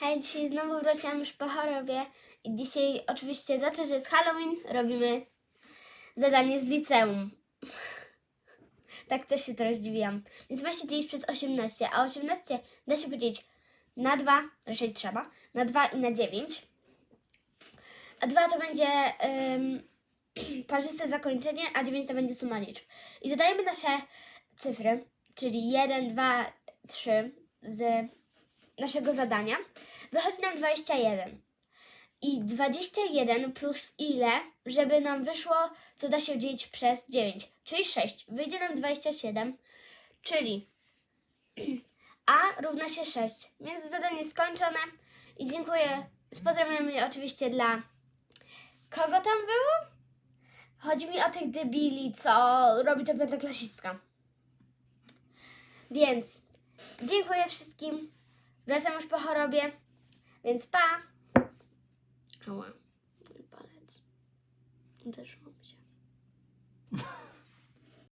Hej, dzisiaj znowu wróciłam już po chorobie i dzisiaj oczywiście za to, że jest Halloween, robimy zadanie z liceum. tak też się teraz dziwiłam. Więc właśnie dzielić przez 18, a 18 da się podzielić na 2, raczej trzeba, na 2 i na 9. A 2 to będzie ym, parzyste zakończenie, a 9 to będzie suma liczb. I dodajemy nasze cyfry, czyli 1, 2, 3 z naszego zadania. Wychodzi nam 21. I 21 plus ile, żeby nam wyszło, co da się dzielić przez 9, czyli 6. Wyjdzie nam 27, czyli A równa się 6. Więc zadanie skończone. I dziękuję. Z oczywiście dla kogo tam było? Chodzi mi o tych debili, co robi to piątoklasistka. Więc dziękuję wszystkim. Wracam już po chorobie, więc pa! Ała, mój palec. Uderzyło mi się.